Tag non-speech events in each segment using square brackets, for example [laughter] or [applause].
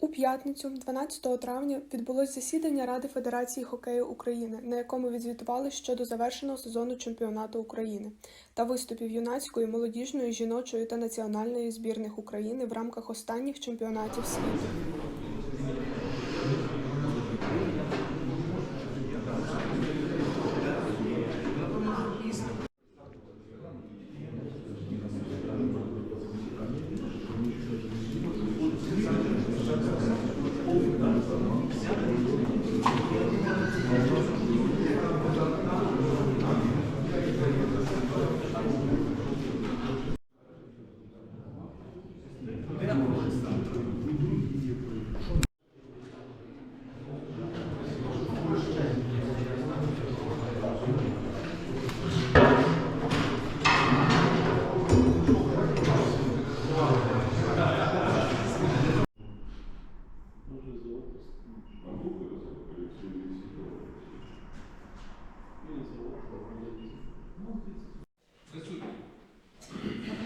У п'ятницю, 12 травня, відбулось засідання Ради Федерації хокею України, на якому відзвітували щодо завершеного сезону чемпіонату України та виступів юнацької, молодіжної, жіночої та національної збірних України в рамках останніх чемпіонатів світу.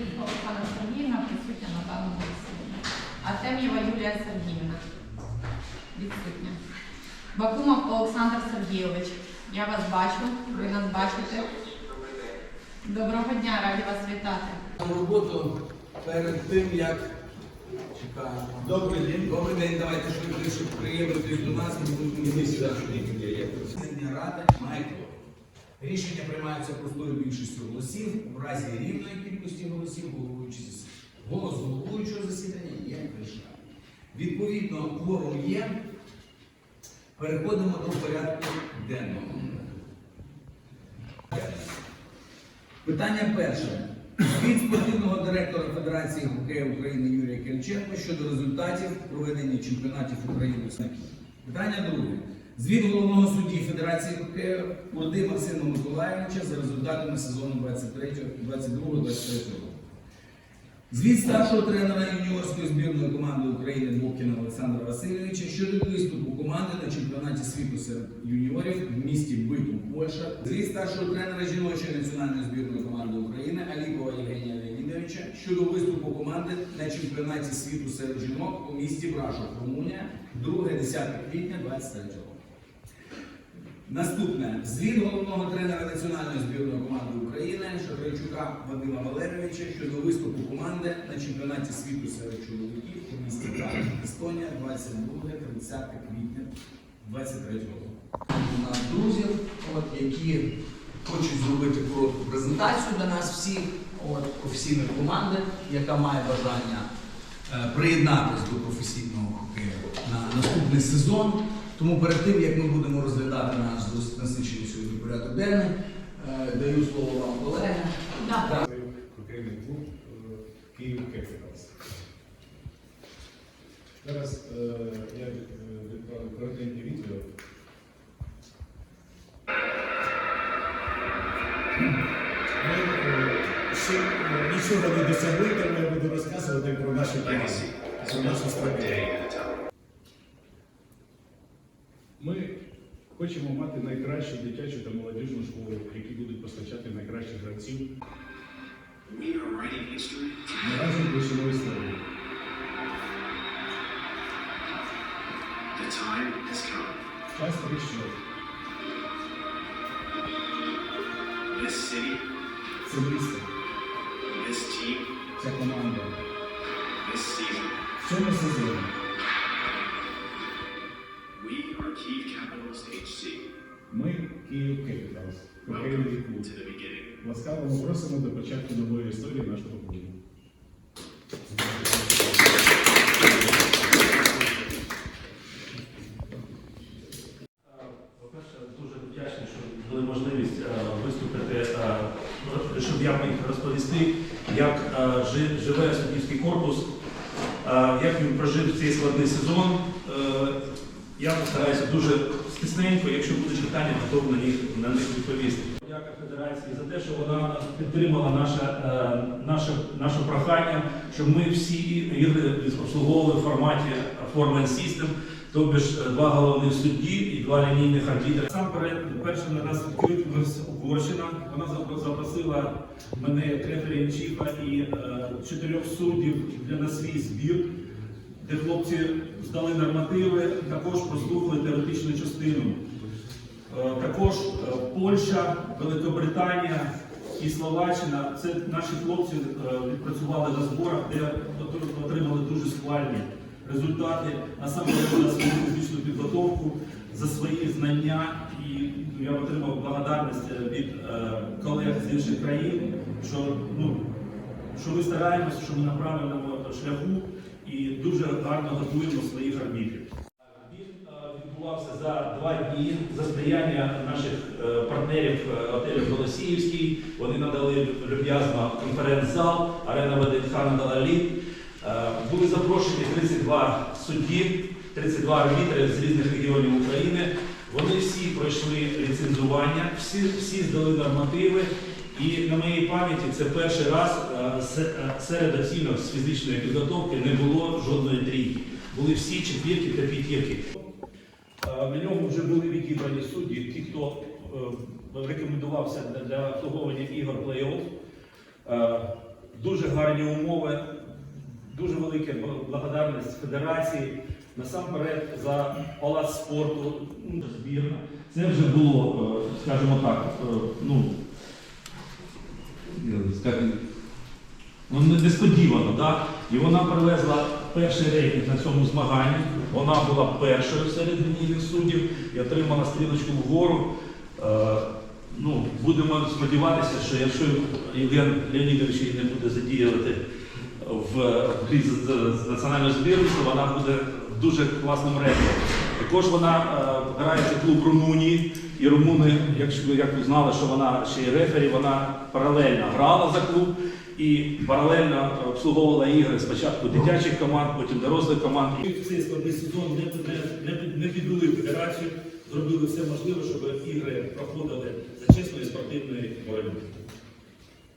Липа Оксана Сергіївна присутня на даному засіданні. Артем'єва Юлія Сергіївна. Відсутня. Бакумов Олександр Сергійович. Я вас бачу, ви нас бачите. Доброго дня, раді вас вітати. на роботу перед тим, як чекаємо. Добрий день. Добрий день, давайте швидше, щоб приємитись до нас, ми будемо Засідання ради має кворум. Рішення приймаються простою більшістю голосів. У разі рівної кількості голосів засідання. Голос головуючого засідання є рішення. Відповідно, кворум є. Переходимо до порядку денного. Питання перше. Від спортивного директора Федерації хокею України Юрія Кельченко щодо результатів проведення чемпіонатів України. Питання друге. Звіт головного судді Федерації хокею Курди Максима Миколаєвича за результатами сезону 22-23 року. Звіт старшого тренера юніорської збірної команди України Бокіна Олександра Васильовича щодо виступу команди на чемпіонаті світу серед юніорів в місті Битум, Польща. Звіт старшого тренера жіночої національної збірної команди України Аліпова Євгенія Леонідовича щодо виступу команди на чемпіонаті світу серед жінок у місті Брашов, Румунія, 2-10 квітня 23 року. Наступне звіт головного тренера національної збірної команди України Шахрайчука Вадима Валерійовича щодо виступу команди на чемпіонаті світу серед чоловіків у місті Таллін, Естонія 22-30 квітня 23 року. У нас друзів, от, які хочуть зробити коротку презентацію для нас всіх, от, професійної команди, яка має бажання е, приєднатися до професійного хокею на наступний сезон. Тому перед тим, як ми будемо розглядати наш досить насичений сьогодні порядок денний, е, даю слово вам, колеги. Да. клуб е, Київ Кепіталс. Зараз е, я від- відправлю коротеньке відео. Ми ще нічого не досягли, тому я буду розказувати про наші плани, про нашу стратегію. Ми хочемо мати найкращу дитячу та молодіжну школу, які будуть постачати найкращих гравців. Разом пишемо історію. Час прийшов. Це місто, ця команда. В цьому сезоні ми Київ Кепіталс, хокейний клуб. Ласкаво ми просимо до початку нової історії нашого клубу. По-перше, дуже вдячний, що дали можливість виступити, щоб я міг розповісти, як живе суддівський корпус, як він прожив цей складний сезон. Е, Я постараюся дуже стисненько, якщо будуть питання, готовий на них на них відповісти. Дяка Федерації за те, що вона підтримала наше, е, наше, наше прохання, щоб ми всі ігри обслуговували в форматі Format System, тобто ж два головних судді і два лінійних арбітри. Сам перше на нас відкрилась Угорщина. Вона запросила мене як рефері чіфа і е, чотирьох суддів для на свій збір. Де хлопці здали нормативи, також прослухали теоретичну частину. Е, Також е, Польща, Великобританія і Словаччина це наші хлопці е, відпрацювали на зборах, де отримали дуже схвальні результати, насамперед за свою фізичну підготовку, за свої знання. І я отримав благодарність від колег з інших країн, що ну, що ми стараємося, що ми на правильному шляху і дуже гарно готуємо своїх арбітрів. Він е, відбувався за два дні за сприяння наших е, партнерів е, готелю Голосіївський. Вони надали люб'язно конференц-зал, арена ВДНХ надала лід. Е, Були запрошені 32 судді, 32 арбітри з різних регіонів України. Вони всі пройшли ліцензування, всі, всі здали нормативи. І на моїй пам'яті це перший раз е, е, серед оцінок з фізичної підготовки не було жодної трійки. Були всі четвірки та п'ятірки. Е, На ньому вже були відібрані судді, ті, хто рекомендувався для- обслуговування ігор плей-офф. Дуже гарні умови, дуже велика благодарність федерації. Насамперед за палац спорту, збірна. Це вже було, скажімо так, ну, скажімо, ну, несподівано, так? І вона привезла перший рейтинг на цьому змаганні. Вона була першою серед лінійних суддів і отримала стрілочку вгору. Е, ну, будемо сподіватися, що якщо Євген Леонідович її не буде задіювати в грі з, національною збірною, то вона буде дуже класним рекордом. Також вона е, за клуб Румунії, і румуни, якщо як ви знали, що вона ще й рефері, вона паралельно грала за клуб і паралельно обслуговувала ігри спочатку дитячих команд, потім дорослих команд. Цей складний сезон не, підвели федерацію, зробили все можливе, щоб ігри проходили за чесної спортивної боротьби.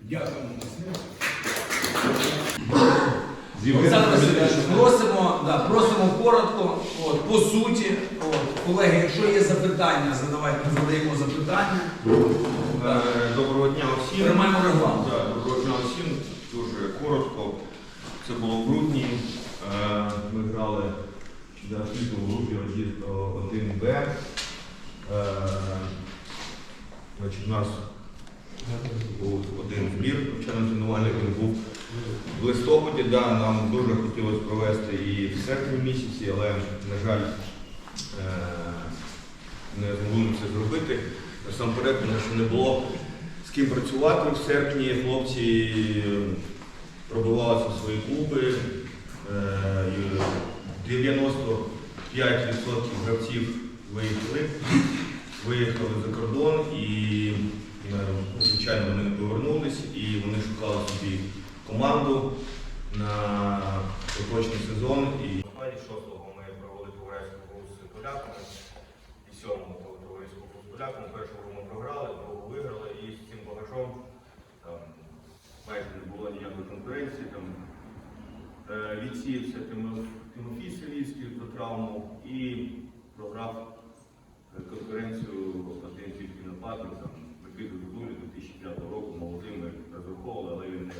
Дякуємо. Олександр Васильович, просимо, да, просимо коротко, от, по суті. От, колеги, якщо є запитання, задавайте, задаємо запитання. Е, Доброго дня всім. Тримаємо регламент. Так, Доброго дня всім. Дуже коротко. Це було в грудні. Е, Ми грали за світу в групі 1Б. Е, Значить, у нас був один збір навчально-тренувальний, він був в листопаді. Да, нам дуже хотілося провести і в серпні місяці, але, на жаль, е, не змогли це зробити. Насамперед, що не було з ким працювати в серпні. Хлопці пробивалися в свої клуби. Е, 95% гравців виїхали, виїхали за кордон і, е, звичайно, вони повернулись і вони шукали собі команду на поточний сезон. І шостого ми провели товариську гру з поляками і сьомому товариську гру з поляками. Першу гру ми програли, другу виграли і з цим багажом там майже не було ніякої конкуренції. Там, е, відсіявся Тимофій Селівський за травму і програв конкуренцію один тільки нападник, там Микиту Дудулі 2005 року молодим ми розраховували, але він не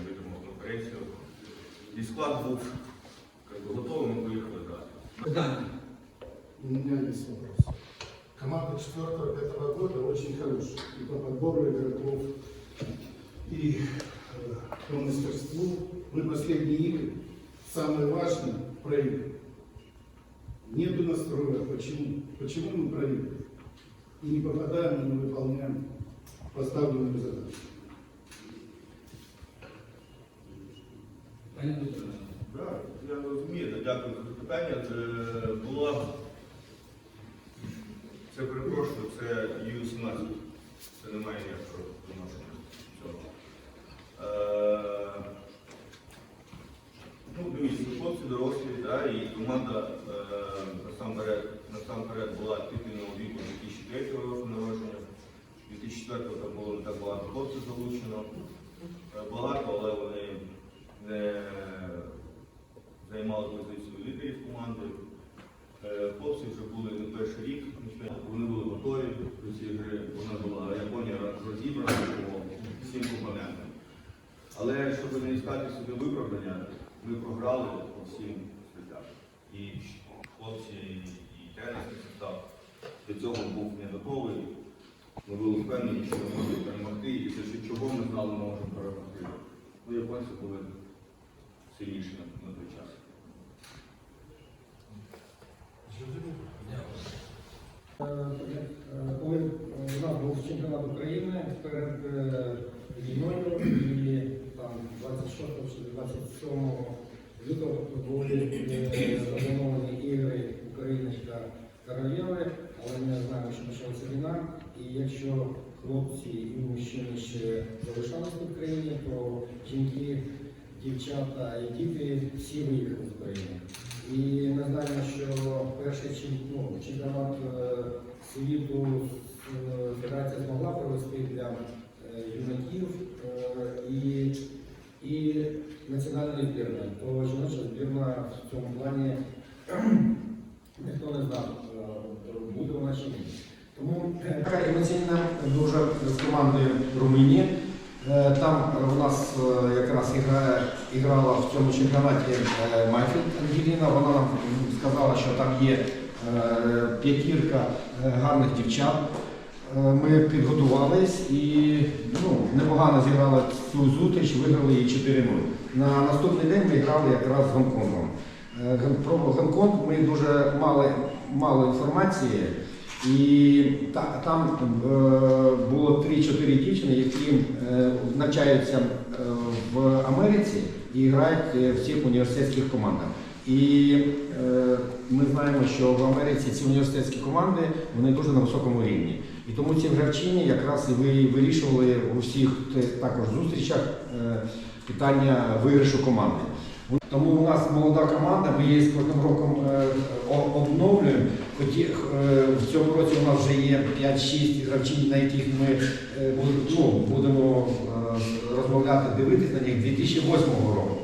витримав конкуренцію. І склад був як би, готовий, ми поїхали грати. Питання. У меня есть вопрос. Команда 4-5 года очень хорошая. И по подбору игроков, и э, по мастерству. Мы последние игры, самое важное, проигрываем. Нету настроя. Почему? Почему мы проигрываем? И не попадаем, и не выполняем поставленную задачу. Я розумію, дякую за запитання. Е, Була, це перепрошую, це Ю-17. Це не має ніякого відношення цього. Е, Ну, дивіться, хлопці дорослі, да, і команда е, насамперед, насамперед була титульного віку 2003 року народження. 2004 там було не так багато хлопців залучено. Е, Багато, але вони не займали позицію лідерів команди. Е, Хлопці вже були не перший рік, вони були готові до цієї гри. Вона була Японія розібрана по всім компонентам. Але щоб не іскати собі виправдання, ми програли по всім статтям. і хлопці, і, тренерський состав до цього був не готовий. Ми були впевнені, що ми можемо перемогти, і за чого ми знали, ми можемо перемогти. Ну, японці були сильніші на, на той час. Коли е, у нас був чемпіонат України перед е, війною і там 26 чи 27 лютого були е, заплановані ігри України та королеви, але ми знаємо, що почалася війна. І якщо хлопці і мужчини ще залишалися в Україні, то жінки, дівчата і діти всі виїхали з України. І ми знаємо, що перший ну, чемпіонат е, світу е, федерація змогла провести для е, юнаків і, і національної збірної. То жіноча збірна в цьому плані [clears throat] ніхто не знав, буде вона чи ні. Тому така емоційна дуже з командою Румунії. Е, Там у нас е, якраз іграє, іграла в цьому чемпіонаті е, Майфілд Ангеліна. Вона нам сказала, що там є п'ятірка гарних дівчат. Ми підготувались і ну, непогано зіграли цю зустріч, виграли її 4-0. На наступний день ми грали якраз з Гонконгом. Про Гонконг ми дуже мали, мало інформації. І та, там е, було 3-4 дівчини, які е, навчаються е, в Америці і грають е, в цих університетських командах. І ми знаємо, що в Америці ці університетські команди вони дуже на високому рівні. І тому ці гравчині якраз і ви вирішували у всіх також зустрічах питання виграшу команди. Тому у нас молода команда, ми її з кожним роком е, обновлюємо. Е, в цьому році у нас вже є 5-6 гравців, на яких ми е, ну, будемо розмовляти, дивитись на них 2008 року.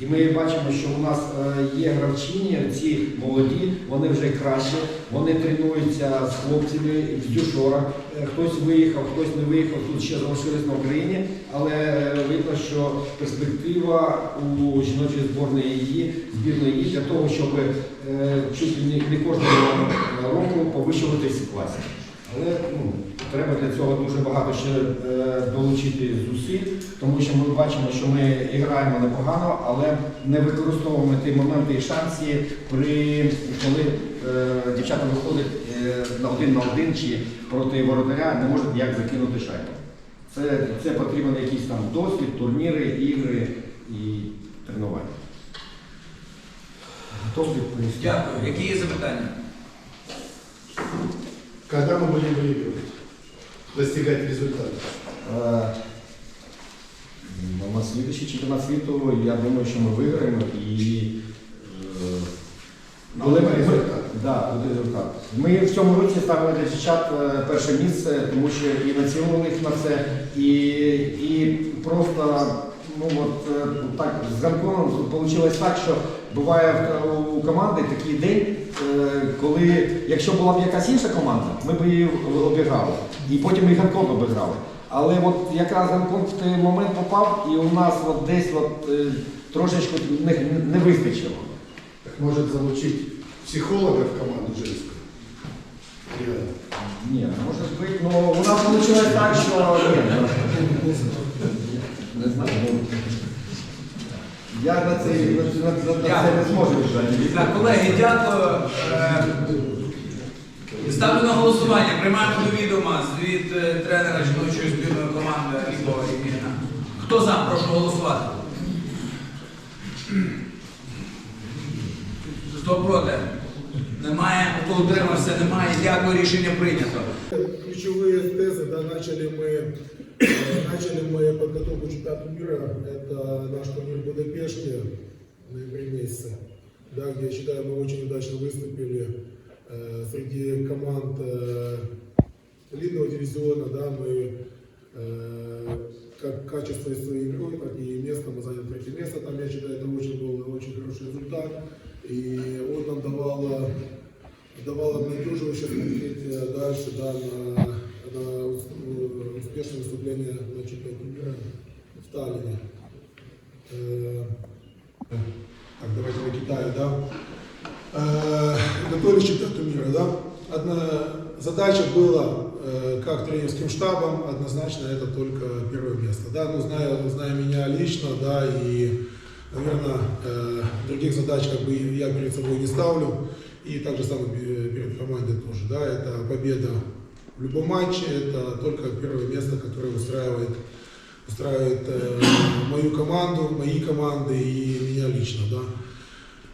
І ми бачимо, що у нас е, є гравчині, ці молоді, вони вже краще, вони тренуються з хлопцями в дюшорах. Е, Хтось виїхав, хтось не виїхав, тут ще залишились на Україні, але е, видно, що перспектива у жіночої зборної її, збірної її для того, щоб чуть не, кожного року повищуватися в. Але ну, треба для цього дуже багато ще е, долучити зусиль, тому що ми бачимо, що ми граємо непогано, але не використовуємо ті моменти і шанси, при коли е, дівчата виходять е, на один на один чи проти воротаря, не можуть ніяк закинути шайбу. Це, це потрібен якийсь там досвід, турніри, ігри і тренування. Готовий відповісти? Дякую. Які є запитання? Когда мы будем выигрывать, Достигать результата? Е, На слідчий чемпіонат світу, я думаю, що ми виграємо і е, коли ми, результат. да, буде результат. Ми в цьому році ставили для дівчат е, перше місце, тому що і націлували їх на це, і, і просто ну от так з Гонконгом вийшло так, що буває у команди такий день, коли якщо була б якась інша команда, ми б її обіграли. І потім і Гонконг обіграли. Але от якраз Гонконг в той момент попав, і у нас от десь от, е, трошечки не, не вистачило. Так может залучить психолога в команду женскую? Ні, може бути, ну у нас вийшло так, що ні. Не знаю. ну, Я на це, на, на, на, на це не зможу відповідати. Так, колеги, дякую. Е, Ставлю на голосування. Приймаємо до відома звіт е, тренера жіночої збірної команди Ліпова Євгена. Хто за? Прошу голосувати. Хто проти? Немає. Хто утримався? Немає. Дякую, рішення прийнято. Ключевые тезы, да, начали мы, э, Начали мы подготовку к чемпионату мира. Это наш турнир в Будапеште в ноябре месяце, да, где, я считаю, мы очень удачно выступили э, среди команд э, элитного дивизиона, да, мы э, как качество своей игры, так и место, мы заняли третье место, там, я считаю, это очень был очень хороший результат, и он нам давал давал обнадеживающе смотреть э, дальше да, на, на успешное выступление на чемпионате мира в. Э, Так, давайте на Китае, да. э, готовились к чемпионату мира, да? Одна задача была, э, как тренерским штабом, однозначно это только первое место, да, ну, зная, зная меня лично, да, и, наверное, других задач как бы я перед собой не ставлю, и так же самое пе- перед командой тоже, да, это победа в любом матче, это только первое место, которое устраивает, устраивает э, мою команду, мои команды и меня лично, да.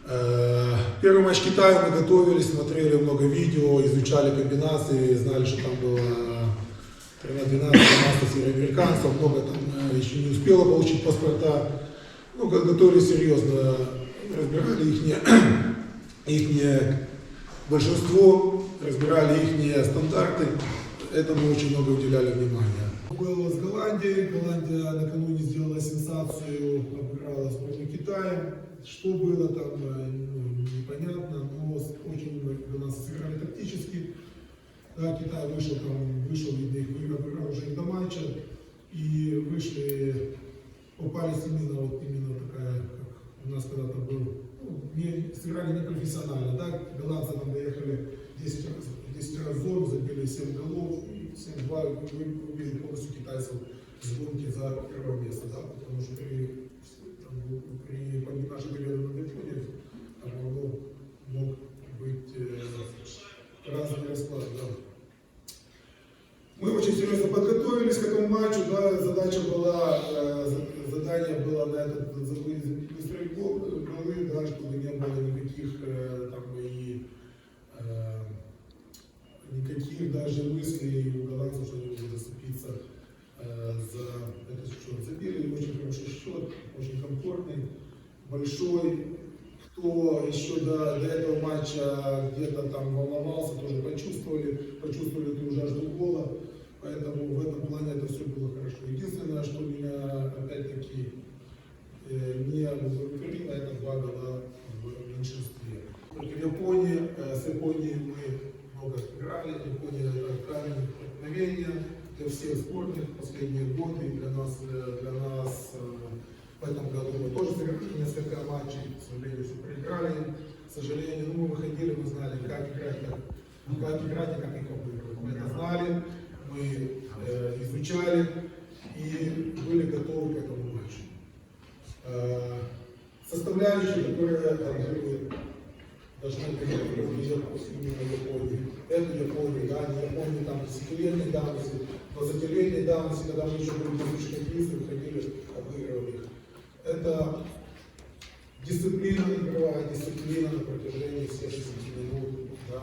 Э, Первый матч Китая мы готовились, смотрели много видео, изучали комбинации, знали, что там было 13-12 североамериканцев, много там э, еще не успело получить паспорта. Ну, го- готовились серьезно, разбирали их, [clears throat] их большинство, разбирали их стандарты, этому очень много уделяли внимания. Было с Голландией, Голландия накануне сделала сенсацию, обыграла сборную Китая. Что было там, э, ну, непонятно, но очень для нас сыграли тактически. Да, Китай вышел там, вышел, видно, их обыграл уже и до матча. И вышли, попались именно вот именно такая, как у нас когда-то был, ну, не, сыграли непрофессионально, да, голландцы там доехали 10 раз, 10 раз в зону, забили 7 голов, и 7-2 вы- выбили полностью китайцев с гонки за первое место, да, потому что при, там, при победе нашей победы на Японии там могло, мог быть э, разный расклад, да. Мы очень серьезно подготовились к этому матчу, да, задача была, э, за- задание было на этот большой. Кто еще до, до этого матча где-то там волновался, тоже почувствовали, почувствовали эту жажду гола. Поэтому в этом плане это все было хорошо. Единственное, что меня опять-таки э, не удовлетворило, это два гола в меньшинстве. Против Японии, э, с Японией мы много играли, Япония это камень преткновения для всех сборных последние годы, для нас, э, для нас в этом году мы тоже сыграли несколько матчей, к сожалению, все проиграли. К сожалению, ну, мы выходили, мы знали, как играть, как, как играть и как их обыгрывать. Мы это знали, мы э, изучали и были готовы к этому матчу. Э, составляющие, которые обыгрывают, должны быть Японии. Это Япония, да, не Япония там десятилетней давности, двадцатилетней давности, когда мы еще были безучастницы, выходили. Это дисциплина, игровая дисциплина на протяжении всех 60 минут. Да.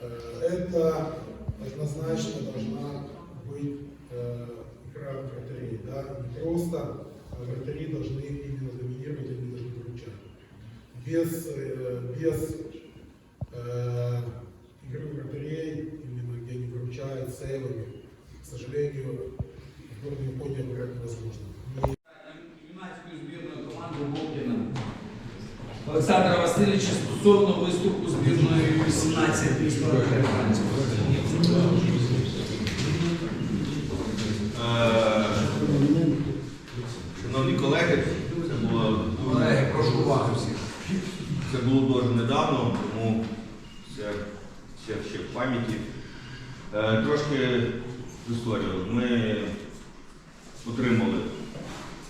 Э, Это однозначно должна быть э, игра вратарей. Да. Не просто а вратари должны именно доминировать, они должны выручать. Без, э, без трошки з історії. Ми отримали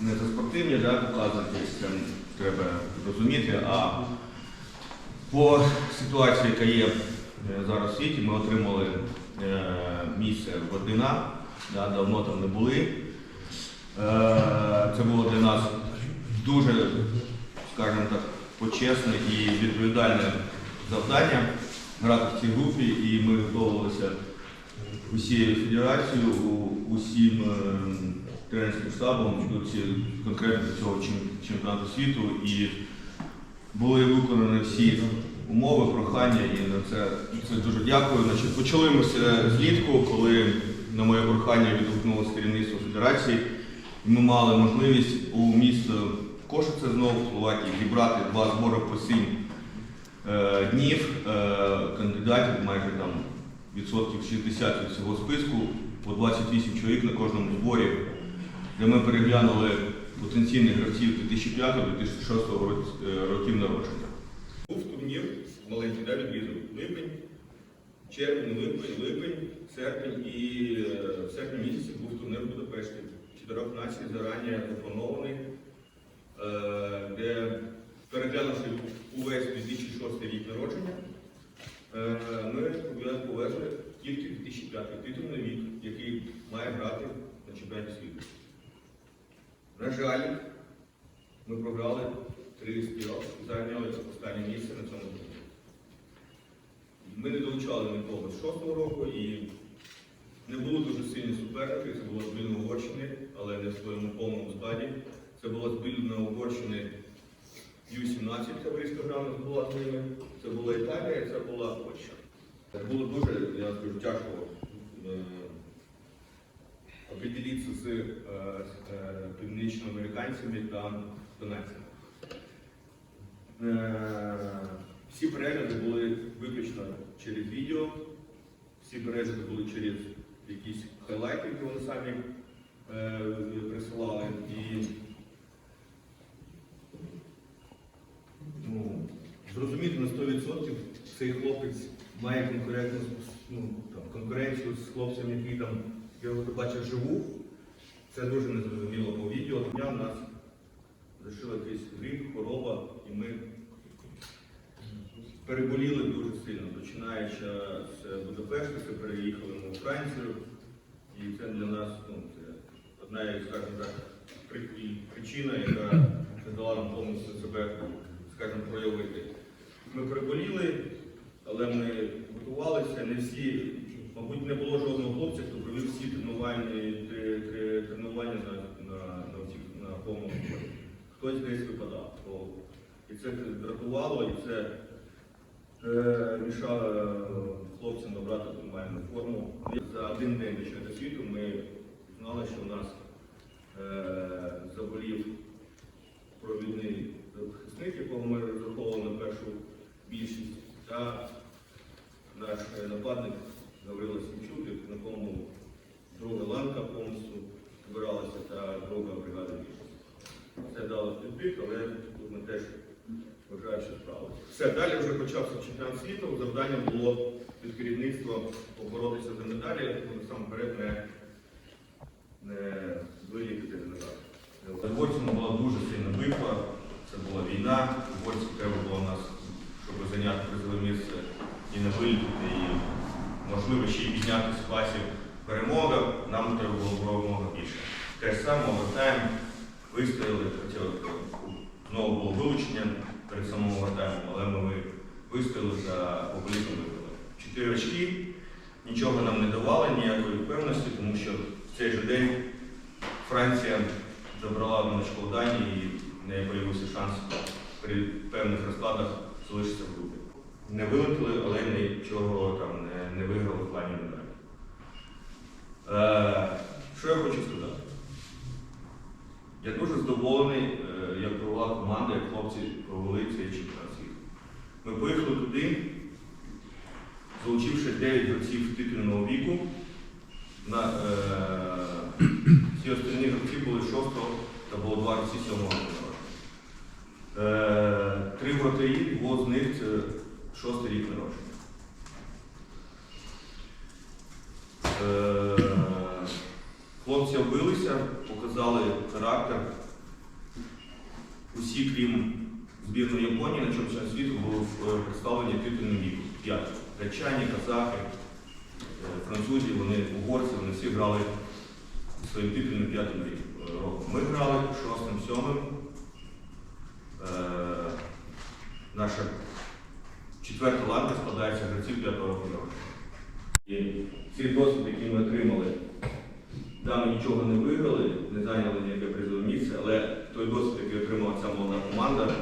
не за спортивні да, показники, це треба розуміти, а по ситуації, яка є е, зараз в світі, ми отримали е, місце в ордена, да, давно там не були. Е, Це було для нас дуже, скажімо так, почесне і відповідальне завдання грати в цій групі, і ми готувалися усією федерацією, усім е, тренерським штабом ці, конкретно цього чемпіонату світу. І були виконані всі умови, прохання, і на це, це дуже дякую. Значить, почали ми злітку, коли на моє прохання відгукнулося керівництво федерації. Ми мали можливість у місто Кошице знову в Словакії зібрати два збори по сім е, днів е, кандидатів, майже там відсотків 60 від цього списку, по 28 чоловік на кожному зборі, де ми переглянули потенційних гравців 2005-2006 років народження. Був турнір маленький, да, відрізок. Липень, червень, липень, липень, серпень і е, в серпні місяці був турнір в Будапешті. Чотирьох націй зарані запланований, е, де переглянувши увесь 2006 рік народження, е, ми повезли тільки 2005 титульний вік, який має грати на чемпіонаті світу. На жаль, ми програли три стрілок і зайняли останнє місце на цьому турнірі. Ми не долучали нікого з шостого року і не було дуже сильні суперники. Це було збірна Угорщини, але не в своєму повному складі. Це була збірна Угорщини Ю-17, це близько грав була з ними. Це була Італія, це була Польща. Було дуже, я скажу, тяжко е, определитися з, е, е, північноамериканцями та донецьками. Всі перегляди були виключно через відео, всі перегляди були через якісь хайлайти, які вони самі присилали. Ну, зрозуміти на 100% цей хлопець має конкурентну ну, там, конкуренцію з хлопцем, який там, я бачив живу. Це дуже незрозуміло по відео. Дня в нас зайшов якийсь гриб, хвороба, і ми переболіли дуже сильно, починаючи з Будапешта, переїхали ми у Францію. І це для нас ну, це одна скажімо так, причина, яка не дала нам повністю себе, скажімо, проявити. Ми переболіли, але ми готувалися, не всі, мабуть, не було жодного хлопця, хто провів всі тренувальні тренування на, на, на, на повному полі. Хтось десь випадав. То- І це дратувало, і це е, мішало е, хлопцям набрати нормальну форму. За один день до світу ми знали, що у нас е, заболів провідний захисник, якого ми розраховували на першу більшість, та наш нападник Гаврило Сімчук, на якому друга ланка повністю збиралася та друга бригада більшість. Це дало підбіг, але тут ми теж вважаю, що справилися. Все, далі вже почався чемпіонат світу. Завданням було від керівництва поборотися за медалі, ну, насамперед не, не вилікати медалі. Угорцям була дуже сильна битва, це була війна, угорцям треба було нас, щоб зайняти призове місце і не вилітати, і можливо ще й піднятися в класі перемога, нам треба було перемога більше. Те ж саме овертайм, вистояли, хоча знову було вилучення перед самим овертаймом, але ми вистояли за популізм вибили. Чотири очки, нічого нам не давали, ніякої впевненості, тому що в цей же день Франція забрала одне очко у Данії неї з'явився шанс при певних розкладах залишитися в групі. Не вилетіли, але нічого там не, не виграли в плані медалі. Е, що я хочу сказати? Я дуже задоволений, е, як провела команда, як хлопці провели цей чемпіонат світу. Ми поїхали туди, залучивши 9 гравців титульного віку. На, е, всі останні гравці були 6 та було 2 гравці 7 року. Е, Три вратарі, двох з них це 6 рік народження. Е, Хлопці вбилися, показали характер. Усі, крім збірної Японії, на чемпіонаті світу були е, представлені титульним віком. П'ять. Датчані, казахи, е, французі, вони угорці, вони всі грали своїм титульним п'ятим е, роком. Ми грали шостим, сьомим. Наша четверта ланка складається гравців п'ятого року. І цей досвід, який ми отримали, да, ми нічого не виграли, не зайняли ніяке призове місце, але той досвід, який отримала ця молода команда,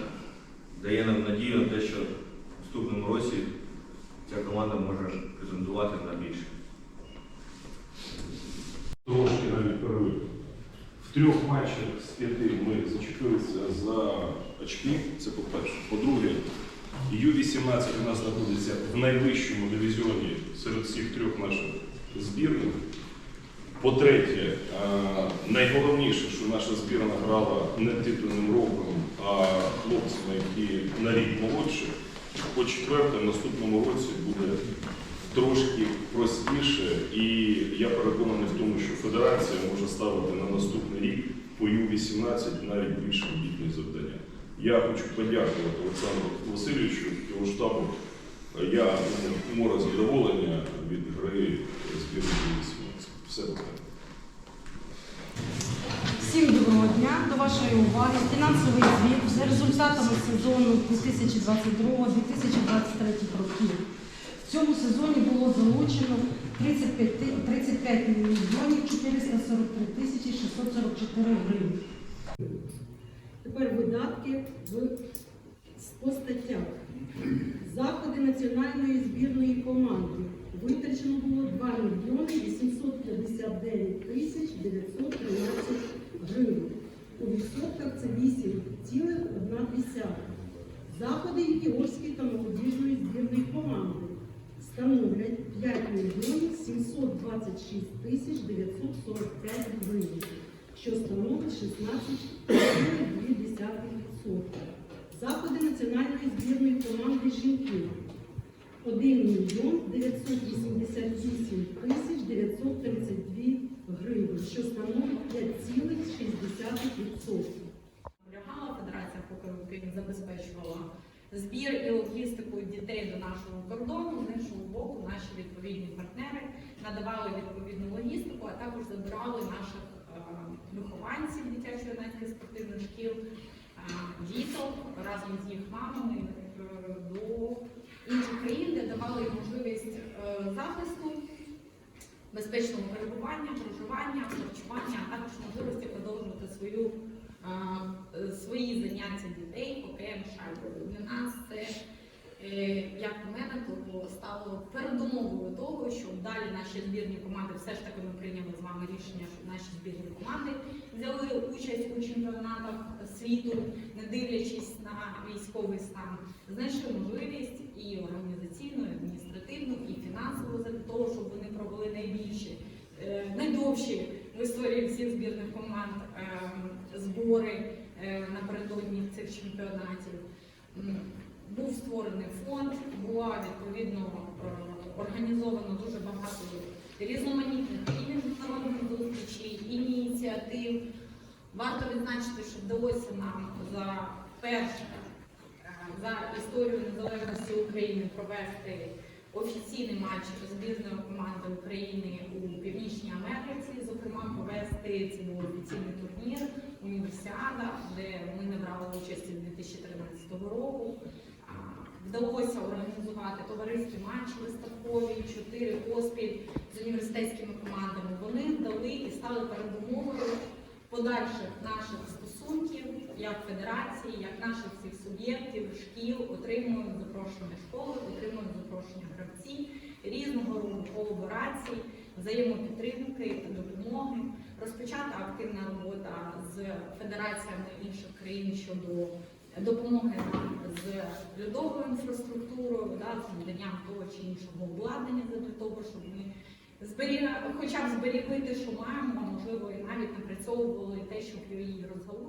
дає нам надію на те, що в наступному році ця команда може претендувати на більше. Трошки навіть перерив. В трьох матчах з п'яти ми зачепилися за очки. Це по-перше. По-друге, Ю-18 у нас знаходиться в найвищому дивізіоні серед всіх трьох наших збірних. По-третє, е, найголовніше, що наша збірна грала не титульним роком, а хлопцями, які на рік молодші. по-четверте, в наступному році буде трошки простіше, і я переконаний в тому, що федерація може ставити на наступний рік по Ю-18 навіть більш амбітні завдання. Я хочу подякувати Олександру Васильовичу, його штабу. Я море задоволення від гри збірної Ю-18. Все добре. Всім доброго дня. До вашої уваги фінансовий звіт за результатами сезону 2022-2023 років. В цьому сезоні було залучено 35, 35 мільйонів 443 тисячі 644 гривень. Тепер видатки в статтях. Заходи національної збірної команди. Витрачено було 2 мільйони 859 тисяч 913 гривень. У відсотках це 8,1. Заходи Єгорської та молодіжної збірної команди становлять 5 мільйонів 726 тисяч 945 гривень, що становить 16,2%. Заходи національної збірної команди жінків 1 мільйон 988 тисяч 932 гривень, що становить 5,6%. Наполягала Федерація України забезпечувала збір і логістику дітей до нашого кордону. З іншого боку, наші відповідні партнери надавали відповідну логістику, а також забирали наших е, вихованців дитячо-юнацьких спортивних шкіл, е, діток разом з їх мамами е, до інших країн, де давали можливість е, захисту, безпечного перебування, проживання, харчування, а також можливості продовжувати свою е, свої заняття дітей хокеєм шайбою. Для нас це, е, як на стало передумовою того, щоб далі наші збірні команди, все ж таки ми прийняли з вами рішення, щоб наші збірні команди взяли участь у чемпіонатах світу, не дивлячись на військовий стан, знайшли можливість і організаційну, і адміністративну, і фінансову для того, щоб вони провели найбільші, е, найдовші в історії всіх збірних команд е, збори е, напередодні цих чемпіонатів. Був створений фонд, була відповідно організовано дуже багато різноманітних і міжнародних зустрічей, ініціатив. Варто відзначити, що вдалося нам за перше е, за історію незалежності України провести офіційний матч збірної команди України у Північній Америці. Зокрема, провести це був офіційний турнір Універсіада, де ми не брали участі з 2013 року. Вдалося організувати товариські матчі виставкові, чотири поспіль з університетськими командами. Вони дали і стали передумовою подальших наших стосунків як федерації, як наших всіх суб'єктів, шкіл отримують запрошення школи, отримують запрошення гравці різного роду колаборацій, взаємопідтримки та допомоги. Розпочата активна робота з федераціями інших країн щодо допомоги з льодовою інфраструктурою, да, з наданням того чи іншого обладнання для того, щоб ми зберігали, хоча б зберігли те, що маємо, а можливо і навіть напрацьовували те, щоб її розгалужувати.